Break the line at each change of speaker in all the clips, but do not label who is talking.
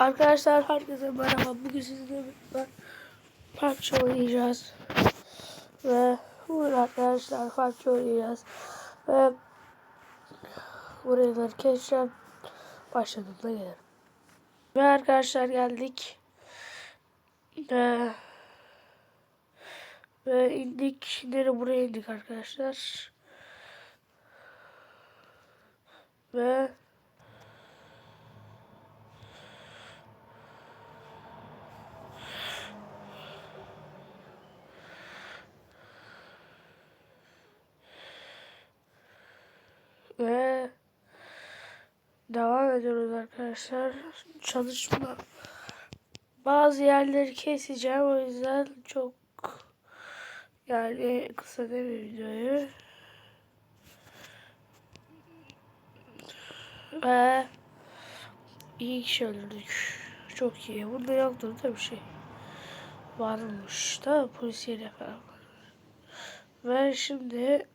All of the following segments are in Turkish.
Arkadaşlar herkese merhaba. Bugün sizinle birlikte PUBG oynayacağız. Ve bugün arkadaşlar PUBG oynayacağız. Ve buraya keseceğim. Başladığımda gelirim. Ve arkadaşlar geldik. Ve, ve indik. Şimdi buraya indik arkadaşlar. Ve devam ediyoruz arkadaşlar. Çalışma. Bazı yerleri keseceğim o yüzden çok yani kısa değil mi videoyu. Ve iyi kişi öldürdük. Çok iyi. Bunda yoktur da bir şey. Varmış da polisiyle falan var. Ve şimdi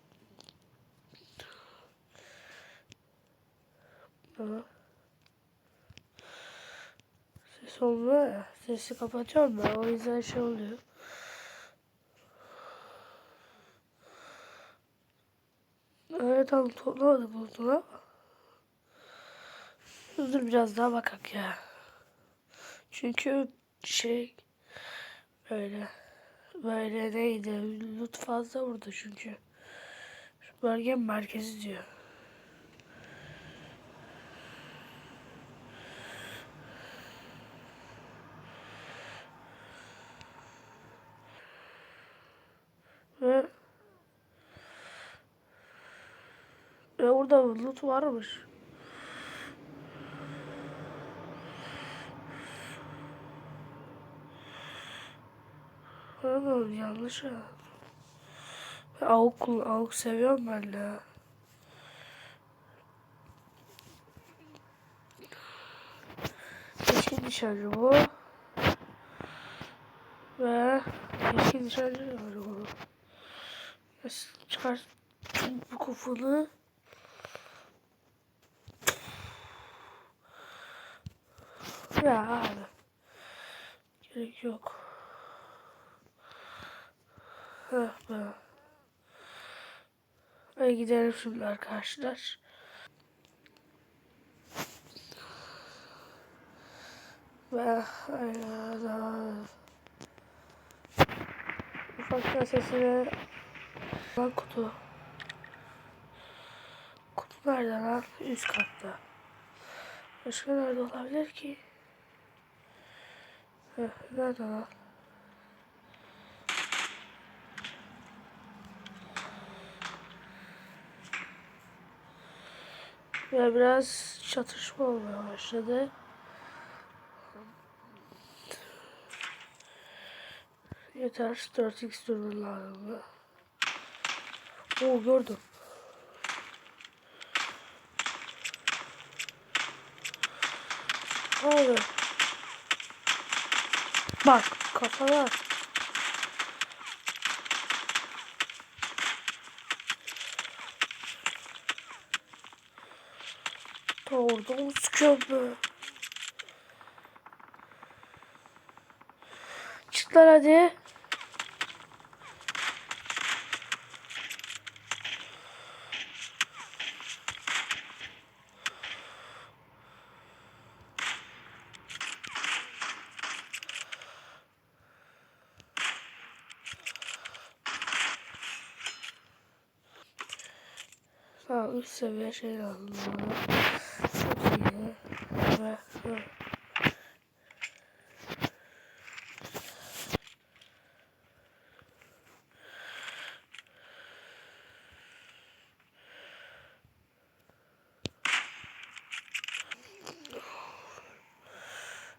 Aha. Ya. Sesi kapatıyorum ben. O yüzden şey oluyor. Evet tam toplamadım buldum ama. Dur biraz daha bakak ya. Çünkü şey böyle böyle neydi? Lut fazla vurdu çünkü. Şu bölge merkezi diyor. Ve ve orada loot varmış. Oğlum yanlış ya. Avuk, avuk seviyorum ben de. Yeşil nişancı bu. Ve yeşil nişancı var. Çıkar bu kafanı. Ya abi. Gerek yok. Heh be. Hadi gidelim şimdi arkadaşlar. Ve aynen. Ufaktan sesini Lan kutu. Kutu nerede lan? Üst katta. Başka nerede olabilir ki? Heh, nerede lan? Ya biraz çatışma olmaya başladı. Yeter 4x durur lazım. Oo gördüm. Abi. Bak kafana. Orada sıkıyor be. Çıklar hadi. Ha üst seviye şey bana. Çok iyi. Ve.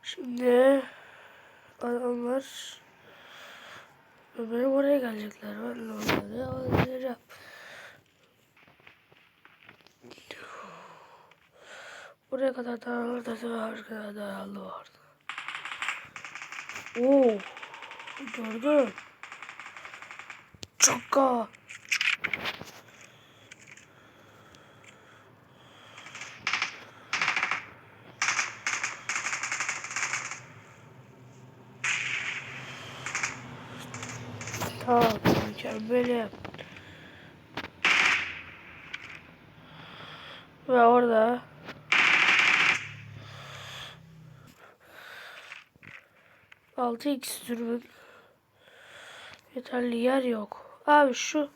Şimdi adamlar benim oraya gelecekler. Ben onları alacağım. Buraya kadar tanrı ortası ve arkaya dayalı vardı. Oo. Gördüm. Çaka. Tamam, mükemmel yap. Ve orada altı x sürümün yeterli yer yok. Abi şu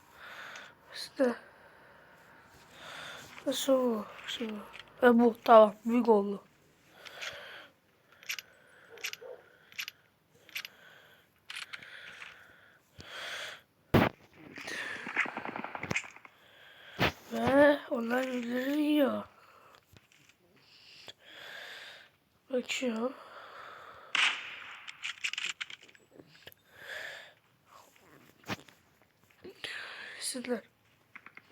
işte Nasıl bu? Şu. E bu tamam büyük oldu. Ve onlar birbirlerini yiyor. Bakıyor. Sizler.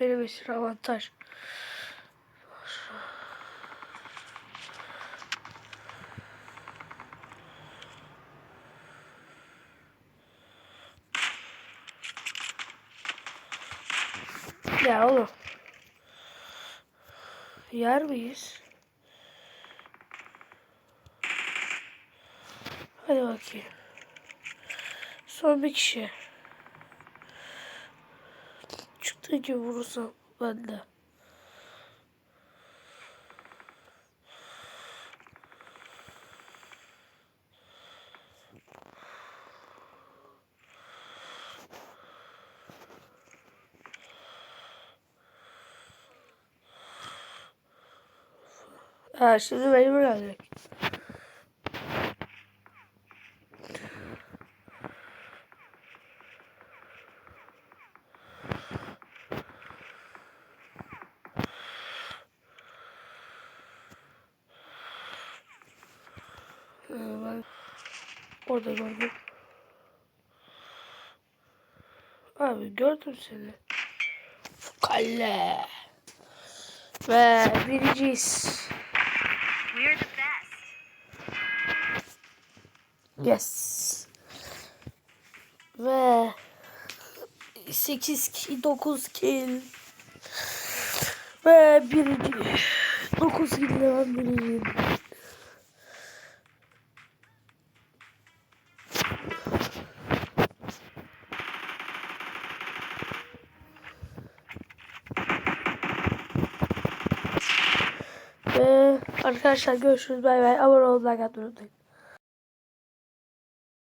Benim için avantaj. Ya oğlum. Yer miyiz? Hadi bakayım. Son bir kişi. Gibi vurursam ben de. Ha şimdi benim gelecek. Ben orada gördüm. Abi gördüm seni. Kale. Ve birinciyiz.
We're the best.
Yes. Ve 8 ki 9 kill. Ve birinci. 9 kill ben birinciyim. Arkadaşlar görüşürüz. Bay bay. Abone olmayı unutmayın.